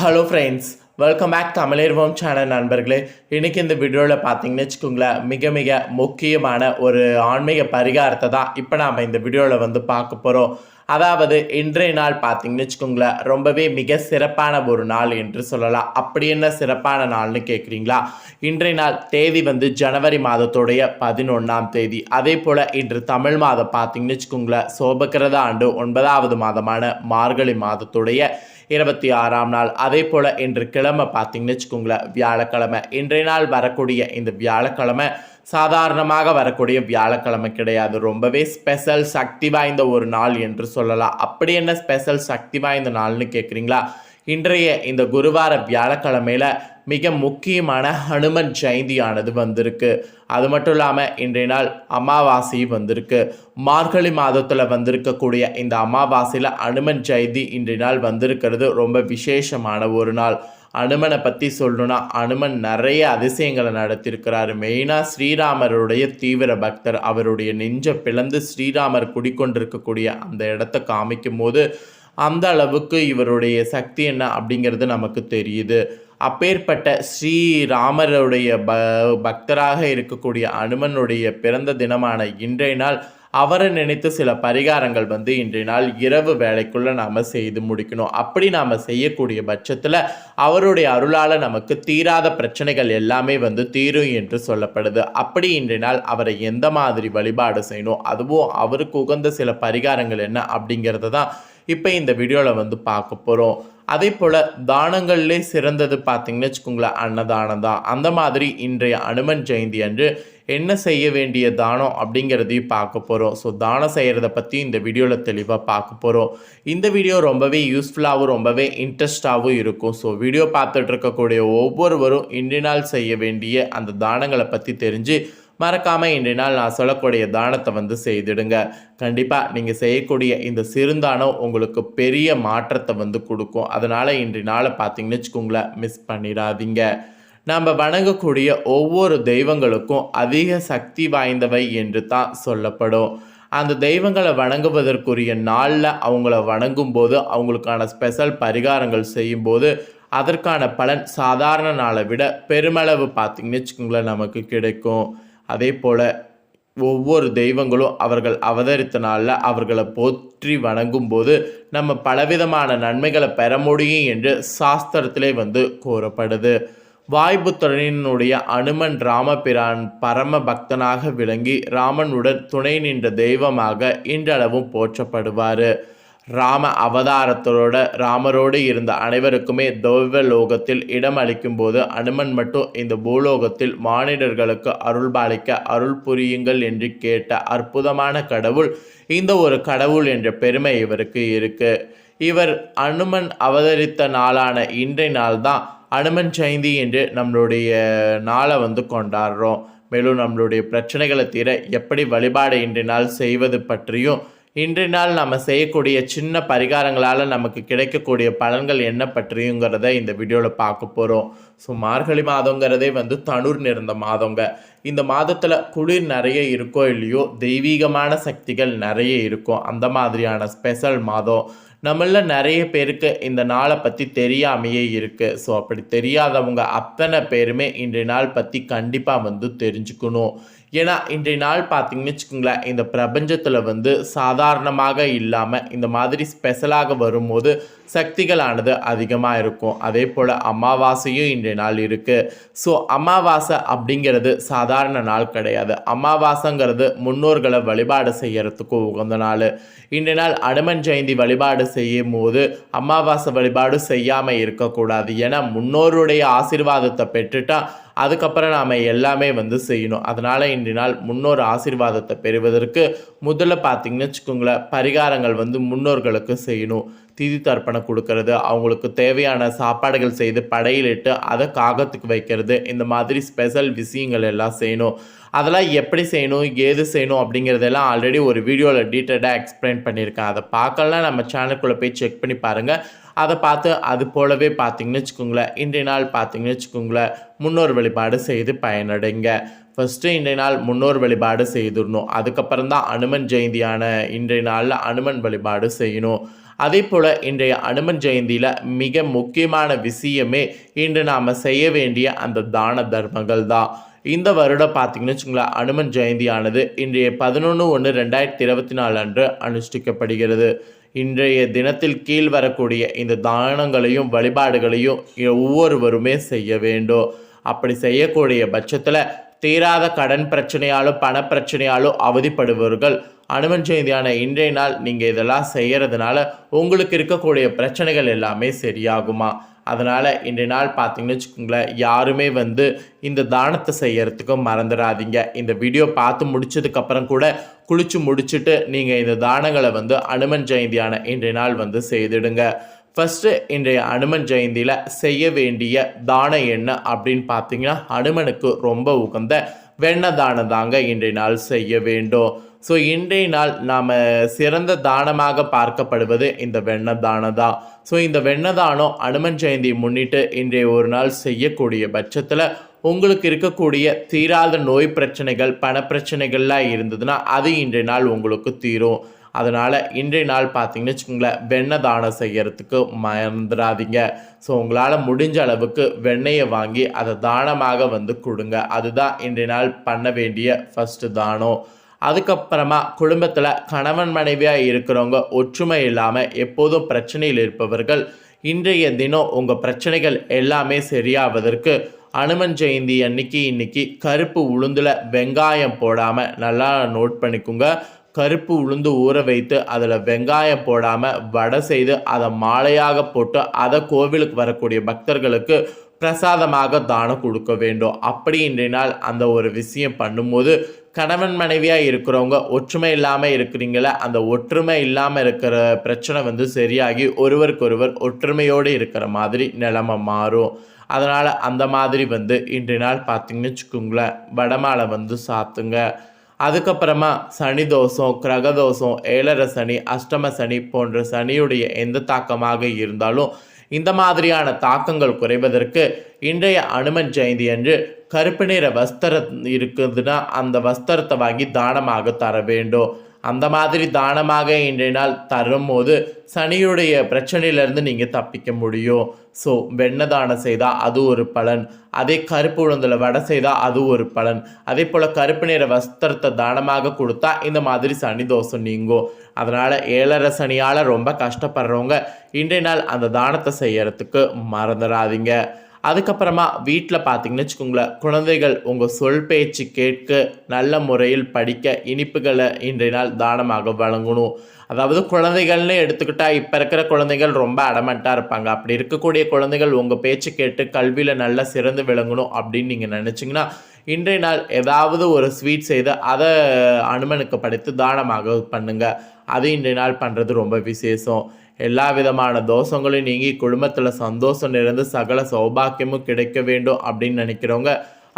Hello friends welcome back தமிழர்வோம் channel நண்பர்களே. இன்றைக்கி இந்த வீடியோவில் பார்த்தீங்கன்னு வச்சுக்கோங்களேன் மிக மிக முக்கியமான ஒரு ஆன்மீக பரிகாரத்தை தான் இப்போ நாம் இந்த வீடியோவில் வந்து பார்க்க போகிறோம் அதாவது இன்றைய நாள் பார்த்தீங்கன்னு வச்சுக்கோங்களேன் ரொம்பவே மிக சிறப்பான ஒரு நாள் என்று சொல்லலாம். அப்படி என்ன சிறப்பான நாள்னு கேட்குறீங்களா இன்றைய நாள் தேதி வந்து ஜனவரி மாதத்துடைய பதினொன்றாம் தேதி. அதே போல் இன்று தமிழ் மாதம் பார்த்தீங்கன்னு வச்சுக்கோங்களேன் சோபக்கிரத ஆண்டு ஒன்பதாவது மாதமான மார்கழி மாதத்துடைய இருபத்தி ஆறாம் நாள். அதே போல் இன்று கிழமை பார்த்தீங்கன்னு வச்சுக்கோங்களேன் வியாழக்கிழமை. இன்றைய நாள் வரக்கூடிய இந்த வியாழக்கிழமை சாதாரணமாக வரக்கூடிய வியாழக்கிழமை கிடையாது. ரொம்பவே ஸ்பெஷல் சக்தி வாய்ந்த ஒரு நாள் என்று சொல்லலாம். அப்படி என்ன ஸ்பெஷல் சக்தி வாய்ந்த நாள்னு கேட்குறீங்களா இன்றைய இந்த குருவார வியாழக்கிழமையில மிக முக்கியமான ஹனுமன் ஜெயந்தியானது வந்திருக்கு. அது மட்டும் இல்லாமல் இன்றைய நாள் அமாவாசை வந்திருக்கு. மார்கழி மாதத்தில் வந்திருக்கக்கூடிய இந்த அமாவாசையில் அனுமன் ஜெயந்தி இன்றைய நாள் வந்திருக்கிறது. ரொம்ப விசேஷமான ஒரு நாள். அனுமனை பற்றி சொல்லணும்னா அனுமன் நிறைய அதிசயங்களை நடத்தியிருக்கிறாரு. மெயினாக ஸ்ரீராமருடைய தீவிர பக்தர். அவருடைய நெஞ்ச பிளந்து ஸ்ரீராமர் குடிக்கொண்டிருக்கக்கூடிய அந்த இடத்த காமிக்கும் போது அந்த அளவுக்கு இவருடைய சக்தி என்ன அப்படிங்கிறது நமக்கு தெரியுது. அப்பேற்பட்ட ஸ்ரீராமருடைய ப பக்தராக இருக்கக்கூடிய அனுமனுடைய பிறந்த தினமான இன்றைய நாள் அவரை நினைத்து சில பரிகாரங்கள் வந்து இன்றைய நாள் இரவு வேலைக்குள்ளே நாம் செய்து முடிக்கணும். அப்படி நாம் செய்யக்கூடிய பட்சத்தில் அவருடைய அருளால் நமக்கு தீராத பிரச்சனைகள் எல்லாமே வந்து தீரும் என்று சொல்லப்படுது. அப்படி இன்றைய நாள் அவரை எந்த மாதிரி வழிபாடு செய்யணும் அதுவும் அவருக்கு உகந்த சில பரிகாரங்கள் என்ன அப்படிங்கிறத தான் இப்போ இந்த வீடியோவில் வந்து பார்க்க போகிறோம் அதே போல் தானங்கள்லே சிறந்தது பார்த்தீங்கன்னு வச்சுக்கோங்களேன் அன்னதானம் தான் அந்த மாதிரி இன்றைய அனுமன் ஜெயந்தி அன்று என்ன செய்ய வேண்டிய தானம் அப்படிங்கிறதையும் பார்க்க போகிறோம் ஸோ தானம் செய்கிறத பற்றி இந்த வீடியோவில் தெளிவாக பார்க்க போகிறோம் இந்த வீடியோ ரொம்பவே யூஸ்ஃபுல்லாகவும் ரொம்பவே இன்ட்ரெஸ்டாகவும் இருக்கும். ஸோ வீடியோ பார்த்துட்டு இருக்கக்கூடிய ஒவ்வொருவரும் இன்றைய நாள் செய்ய வேண்டிய அந்த தானங்களை பற்றி தெரிஞ்சு மறக்காமல் இன்றைய நாள் நான் சொல்லக்கூடிய தானத்தை வந்து செய்திடுங்க. கண்டிப்பாக நீங்கள் செய்யக்கூடிய இந்த சிறுந்தானம் உங்களுக்கு பெரிய மாற்றத்தை வந்து கொடுக்கும். அதனால் இன்றைய நாளை பார்த்தீங்கன்னு வச்சுக்கோங்களேன் மிஸ் பண்ணிடாதீங்க. நம்ம வணங்கக்கூடிய ஒவ்வொரு தெய்வங்களுக்கும் அதிக சக்தி வாய்ந்தவை என்று தான் சொல்லப்படும். அந்த தெய்வங்களை வணங்குவதற்குரிய நாளில் அவங்கள வணங்கும்போது அவங்களுக்கான ஸ்பெஷல் பரிகாரங்கள் செய்யும்போது அதற்கான பலன் சாதாரண நாளை விட பெருமளவு பார்த்திங்கன்னு வச்சுக்கோங்களேன் நமக்கு கிடைக்கும். அதே போல் ஒவ்வொரு தெய்வங்களும் அவர்கள் அவதரித்த நாளில் அவர்களை போற்றி வணங்கும் போது நம்ம பலவிதமான நன்மைகளை பெற முடியும் என்று சாஸ்திரத்திலே வந்து கூறப்படுது. வாய்புத்திரனினுடைய அனுமன் ராமபிரான் பரம பக்தனாக விளங்கி ராமனுடன் துணை நின்ற தெய்வமாக இன்றளவும் போற்றப்படுவார். ராம அவதாரத்தோட ராமரோடு இருந்த அனைவருக்குமே தௌவ லோகத்தில் இடம் அளிக்கும் போது அனுமன் மட்டும் இந்த பூலோகத்தில் மானிடர்களுக்கு அருள் பாலிக்க அருள் புரியுங்கள் என்று கேட்ட அற்புதமான கடவுள் இந்த ஒரு கடவுள் என்ற பெருமை இவருக்கு இருக்கு. இவர் அனுமன் அவதரித்த நாளான இன்றைய நாள் தான் அனுமன் ஜெயந்தி என்று நம்மளுடைய நாளை வந்து கொண்டாடுறோம். மேலும் நம்மளுடைய பிரச்சனைகளை தீர எப்படி வழிபாடு இன்றைய நாள் செய்வது பற்றியும் இன்றைய நாள் நம்ம செய்யக்கூடிய சின்ன பரிகாரங்களால் நமக்கு கிடைக்கக்கூடிய பலன்கள் என்ன பற்றியுங்கிறத இந்த வீடியோவில் பார்க்க போகிறோம் ஸோ மார்கழி மாதங்கிறதே வந்து தனுர் நிறந்த மாதங்க. இந்த மாதத்தில் குளிர் நிறைய இருக்கோ இல்லையோ தெய்வீகமான சக்திகள் நிறைய இருக்கும் அந்த மாதிரியான ஸ்பெஷல் மாதம். நம்மள நிறைய பேருக்கு இந்த நாளை பற்றி தெரியாமையே இருக்குது ஸோ அப்படி தெரியாதவங்க அத்தனை பேருமே இன்றைய நாள் பற்றி கண்டிப்பாக வந்து தெரிஞ்சுக்கணும். ஏன்னா இன்றைய நாள் பார்த்தீங்கன்னு வச்சுக்கோங்களேன் இந்த பிரபஞ்சத்தில் வந்து சாதாரணமாக இல்லாமல் இந்த மாதிரி ஸ்பெஷலாக வரும்போது சக்திகளானது அதிகமாக இருக்கும். அதே போல் அமாவாசையும் இன்றைய நாள் இருக்குது ஸோ அமாவாசை அப்படிங்கிறது சாதாரண நாள் கிடையாது. அமாவாசைங்கிறது முன்னோர்களை வழிபாடு செய்கிறதுக்கு உகந்த நாள். இன்றைய நாள் அனுமன் ஜெயந்தி வழிபாடு செய்யும் போது அமாவாசை வழிபாடு செய்யாமல் இருக்கக்கூடாது. ஏன்னா முன்னோருடைய ஆசீர்வாதத்தை பெற்றுட்டால் அதுக்கப்புறம் நாம் எல்லாமே வந்து செய்யணும். அதனால் இன்று நாள் முன்னோர் ஆசீர்வாதத்தை பெறுவதற்கு முதல்ல பார்த்தீங்கன்னு வச்சுக்கோங்களேன் பரிகாரங்கள் வந்து முன்னோர்களுக்கு செய்யணும். திதி தர்ப்பணம் கொடுக்கறது அவங்களுக்கு தேவையான சாப்பாடுகள் செய்து படையிலிட்டு அதை காகத்துக்கு வைக்கிறது இந்த மாதிரி ஸ்பெஷல் விஷயங்கள் எல்லாம் செய்யணும். அதெல்லாம் எப்படி செய்யணும் ஏது செய்யணும் அப்படிங்கிறதெல்லாம் ஆல்ரெடி ஒரு வீடியோவில் டீட்டெயிலாக எக்ஸ்பிளைன் பண்ணியிருக்கேன். அதை பார்க்கலாம் நம்ம சேனலுக்குள்ளே போய் செக் பண்ணி பாருங்கள் அதை பார்த்து அது போலவே பார்த்தீங்கன்னு வச்சுக்கோங்களேன். இன்றைய நாள் பார்த்தீங்கன்னு வச்சுக்கோங்களேன். முன்னோர் வழிபாடு செய்து பயனடைங்க. ஃபஸ்ட்டு இன்றைய நாள் முன்னோர் வழிபாடு செய்திடணும். அதுக்கப்புறம் தான் அனுமன் ஜெயந்தியான இன்றைய நாளில் அனுமன் வழிபாடு செய்யணும். அதே போல் இன்றைய அனுமன் ஜெயந்தியில் மிக முக்கியமான விஷயமே இன்று நாம் செய்ய வேண்டிய அந்த தான தர்மங்கள் தான். இந்த வருடம் பார்த்தீங்கன்னு வச்சுங்களேன் அனுமன் ஜெயந்தியானது இன்றைய பதினொன்று ஒன்று ரெண்டாயிரத்தி இருபத்தி நாலு அன்று அனுஷ்டிக்கப்படுகிறது. இன்றைய தினத்தில் கீழ் வரக்கூடிய இந்த தானங்களையும் வழிபாடுகளையும் ஒவ்வொருவருமே செய்ய வேண்டும். அப்படி செய்யக்கூடிய பட்சத்தில் தீராத கடன் பிரச்சனையாலும் பண பிரச்சனையாலும் அவதிப்படுபவர்கள் அனுமன் ஜெயந்தியான இன்றைய நாள் நீங்கள் இதெல்லாம் செய்கிறதுனால உங்களுக்கு இருக்கக்கூடிய பிரச்சனைகள் எல்லாமே சரியாகுமா? அதனால் இன்றைய நாள் பார்த்தீங்கன்னு வச்சுக்கோங்களேன் யாருமே வந்து இந்த தானத்தை செய்கிறதுக்கும் மறந்துடாதீங்க. இந்த வீடியோ பார்த்து முடிச்சதுக்கப்புறம் கூட குளிச்சு முடிச்சுட்டு நீங்கள் இந்த தானங்களை வந்து அனுமன் ஜெயந்தியான இன்றைய நாள் வந்து செய்திடுங்க. ஃபஸ்ட்டு இன்றைய அனுமன் ஜெயந்தியில் செய்ய வேண்டிய தானம் என்ன அப்படின்னு பார்த்தீங்கன்னா அனுமனுக்கு ரொம்ப உகந்த வெண்ண தானம் தாங்க இன்றைய நாள் செய்ய வேண்டும். ஸோ இன்றைய நாள் நாம் சிறந்த தானமாக பார்க்கப்படுவது இந்த வெண்ணெய் தானம் தான் ஸோ இந்த வெண்ணதானம் தானம் அனுமன் ஜெயந்தி முன்னிட்டு இன்றைய ஒரு நாள் செய்யக்கூடிய பட்சத்தில் உங்களுக்கு இருக்கக்கூடிய தீராத நோய் பிரச்சனைகள் பண பிரச்சனைகள்லாம் இருந்ததுன்னா அது இன்றைய நாள் உங்களுக்கு தீரும். அதனால் இன்றைய நாள் பார்த்தீங்கன்னு வச்சுக்கோங்களேன் வெண்ணெய் தானம் செய்கிறதுக்கு மறந்துடாதீங்க. ஸோ உங்களால் முடிஞ்ச அளவுக்கு வெண்ணெயை வாங்கி அதை தானமாக வந்து கொடுங்க. அதுதான் இன்றைய நாள் பண்ண வேண்டிய ஃபஸ்ட்டு தானம். அதுக்கப்புறமா குடும்பத்தில் கணவன் மனைவியாக இருக்கிறவங்க ஒற்றுமை இல்லாமல் எப்போதும் பிரச்சனையில் இருப்பவர்கள் இன்றைய தினம் உங்கள் பிரச்சனைகள் எல்லாமே சரியாவதற்கு அனுமன் ஜெயந்தி அன்னைக்கு இன்னைக்கு கருப்பு உளுந்தில் வெங்காயம் போடாமல் நல்லா நோட் பண்ணிக்கோங்க. கருப்பு உளுந்து ஊற வைத்து அதில் வெங்காயம் போடாமல் வடை செய்து அதை மாலையாக போட்டு அதை கோவிலுக்கு வரக்கூடிய பக்தர்களுக்கு பிரசாதமாக தானம் கொடுக்க வேண்டும். அப்படி இன்றைய நாள் அந்த ஒரு விஷயம் பண்ணும்போது கணவன் மனைவியாக இருக்கிறவங்க ஒற்றுமை இல்லாமல் இருக்கிறீங்கள அந்த ஒற்றுமை இல்லாமல் இருக்கிற பிரச்சனை வந்து சரியாகி ஒருவருக்கொருவர் ஒற்றுமையோடு இருக்கிற மாதிரி நிலமை மாறும். அதனால் அந்த மாதிரி வந்து இன்றைய நாள் பார்த்தீங்கன்னு வச்சுக்கோங்களேன் வடமாலை வந்து சாத்துங்க. அதுக்கப்புறமா சனி தோஷம் கிரக தோஷம் ஏழரை சனி அஷ்டம சனி போன்ற சனியுடைய எந்த தாக்கமாக இருந்தாலும் இந்த மாதிரியான தாக்கங்கள் குறைவதற்கு இன்றைய அனுமன் ஜெயந்தி அன்று கருப்பு நிற வஸ்திரம் இருக்குதுன்னா அந்த வஸ்திரத்தை வாங்கி தானமாக தர வேண்டும். அந்த மாதிரி தானமாக இன்றைய நாள் தரும்போது சனியுடைய பிரச்சனையிலேருந்து நீங்கள் தப்பிக்க முடியும். ஸோ வெண்ணெய் தானம் செய்தால் அது ஒரு பலன். அதே கருப்பு உளுந்தில் வடை செய்தால் அது ஒரு பலன். அதே போல் கருப்பு நிற வஸ்திரத்தை தானமாக கொடுத்தா இந்த மாதிரி சனி தோஷம் நீங்கும். அதனால் ஏழரை சனியால் ரொம்ப கஷ்டப்படுறவங்க இன்றைய நாள் அந்த தானத்தை செய்யறதுக்கு மறந்துடாதீங்க. அதுக்கப்புறமா வீட்டில் பார்த்தீங்கன்னு வச்சுக்கோங்களேன் குழந்தைகள் உங்கள் சொல் பேச்சு கேட்க நல்ல முறையில் படிக்க இனிப்புகளை இன்றைய நாள் தானமாக வழங்கணும். அதாவது குழந்தைகள்னு எடுத்துக்கிட்டால் இப்போ இருக்கிற குழந்தைகள் ரொம்ப அடமெண்ட்டாக இருப்பாங்க. அப்படி இருக்கக்கூடிய குழந்தைகள் உங்கள் பேச்சு கேட்டு கல்வியில் நல்லா சிறந்து விளங்கணும் அப்படின்னு நீங்கள் நினச்சிங்கன்னா இன்றைய நாள் ஏதாவது ஒரு ஸ்வீட் செய்து அதை அனுமனுக்கு படைத்து தானமாக பண்ணுங்கள் அது இன்றைய நாள் பண்ணுறது ரொம்ப விசேஷம். எல்லா விதமான தோஷங்களையும் நீங்கி குடும்பத்தில் சந்தோஷம் நிறைந்து சகல சௌபாக்கியமும் கிடைக்க வேண்டும் அப்படின்னு நினைக்கிறவங்க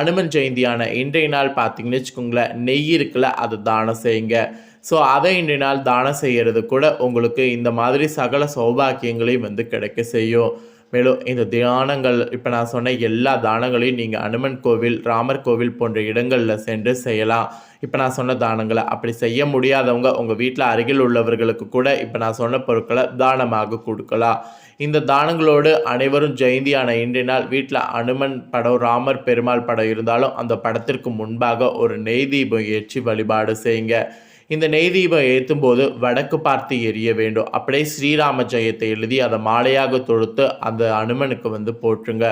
அனுமன் ஜெயந்தியான இன்றைய நாள் பார்த்தீங்கன்னு வச்சுக்கோங்களேன் நெய் இருக்குல்ல அதை தானம் செய்யுங்க. ஸோ அதை இன்றைய நாள் தானம் செய்கிறது கூட உங்களுக்கு இந்த மாதிரி சகல சௌபாக்கியங்களையும் வந்து கிடைக்க செய்யும். மேலும் இந்த தியானங்கள் இப்போ நான் சொன்ன எல்லா தானங்களையும் நீங்கள் அனுமன் கோவில் ராமர் கோவில் போன்ற இடங்களில் சென்று செய்யலாம். இப்போ நான் சொன்ன தானங்களை அப்படி செய்ய முடியாதவங்க உங்கள் வீட்டில் அருகில் உள்ளவர்களுக்கு கூட இப்போ நான் சொன்ன பொருட்களை தானமாக கொடுக்கலாம். இந்த தானங்களோடு அனைவரும் ஜெயந்தியான இன்றைய நாள் வீட்டில் அனுமன் படம் ராமர் பெருமாள் படம் இருந்தாலும் அந்த படத்திற்கு முன்பாக ஒரு நெய் தீபம் ஏற்றி வழிபாடு செய்யுங்க. இந்த நெய் தீபம் ஏற்றும் போது வடக்கு பார்த்து எரிய வேண்டும். அப்படியே ஸ்ரீராம ஜெயத்தை எழுதி அதை மாலையாக தொடுத்து அந்த அனுமனுக்கு வந்து போற்றுங்க.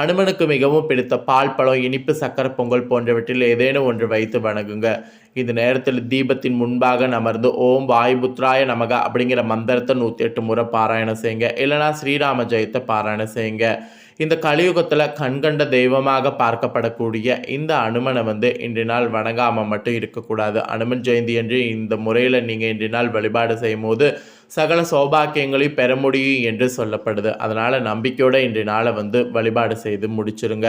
அனுமனுக்கு மிகவும் பிடித்த பால் பழம் இனிப்பு சக்கரை பொங்கல் போன்றவற்றில் ஏதேனும் ஒன்று வைத்து வணங்குங்க. இந்த நேரத்தில் தீபத்தின் முன்பாக நமர்ந்து ஓம் வாயுபுத்ராய நமக அப்படிங்கிற மந்திரத்தை நூற்றி எட்டு முறை பாராயணம் செய்யுங்க. இல்லைனா ஸ்ரீராம ஜெயத்தை பாராயணம் செய்யுங்க. இந்த கலியுகத்தில் கண்கண்ட தெய்வமாக பார்க்கப்படக்கூடிய இந்த அனுமனை வந்து இன்றைய நாள் வணங்காமல் மட்டும் இருக்கக்கூடாது. அனுமன் ஜெயந்தி என்று இந்த முறையில் நீங்கள் இன்றைய நாள் வழிபாடு செய்யும் போது சகல சௌபாக்கியங்களையும் பெற முடியும் என்று சொல்லப்படுது. அதனால் நம்பிக்கையோடு இன்றைய நாளை வந்து வழிபாடு செய்து முடிச்சிருங்க.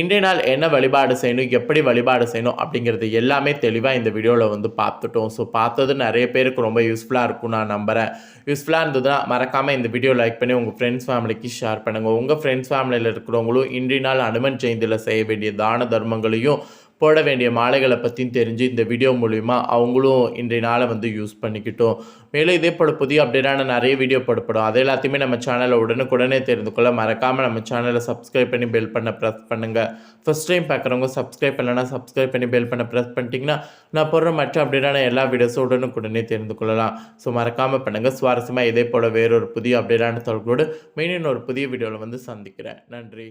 இன்றைய நாள் என்ன வழிபாடு செய்யணும் எப்படி வழிபாடு செய்யணும் அப்படிங்கிறது எல்லாமே தெளிவாக இந்த வீடியோவில் வந்து பார்த்துட்டோம். ஸோ பார்த்தது நிறைய பேருக்கு ரொம்ப யூஸ்ஃபுல்லாக இருக்கும் நான் நம்புகிறேன் யூஸ்ஃபுல்லாக இருந்ததுன்னா மறக்காமல் இந்த வீடியோ லைக் பண்ணி உங்கள் ஃப்ரெண்ட்ஸ் ஃபேமிலிக்கு ஷேர் பண்ணுங்கள் உங்கள் ஃப்ரெண்ட்ஸ் ஃபேமிலியில் இருக்கிறவங்களும் இன்றைய நாள் அனுமன் ஜெயந்தியில் செய்ய வேண்டிய தான தர்மங்களையும் போட வேண்டிய மாலைகளை பற்றியும் தெரிஞ்சு இந்த வீடியோ மூலிமா அவங்களும் இன்றைய நாளை வந்து யூஸ் பண்ணிக்கிட்டோம். மேலும் இதே போல் புதிய அப்டேட்டான நிறைய வீடியோ போடப்படும். அது எல்லாத்தையுமே நம்ம சேனலில் உடனுக்குடனே தெரிந்து கொள்ள மறக்காமல் நம்ம சேனலை சப்ஸ்கிரைப் பண்ணி பெல் பண்ண ப்ரெஸ் பண்ணுங்கள் ஃபஸ்ட் டைம் பார்க்குறவங்க சப்ஸ்கிரைப் பண்ணலன்னா சப்ஸ்கிரைப் பண்ணி பெல் பண்ண ப்ரெஸ் பண்ணிட்டீங்கன்னா நான் போடுற மற்ற அப்டேட்டான எல்லா வீடியோஸும் உடனுக்குடனே தெரிந்து கொள்ளலாம். ஸோ மறக்காமல் பண்ணுங்கள் சுவாரஸ்யமாக இதே போல் வேறொரு புதிய அப்டேட்டான தொடர்போடு மெயின் ஒரு புதிய வீடியோவில் வந்து சந்திக்கிறேன். நன்றி.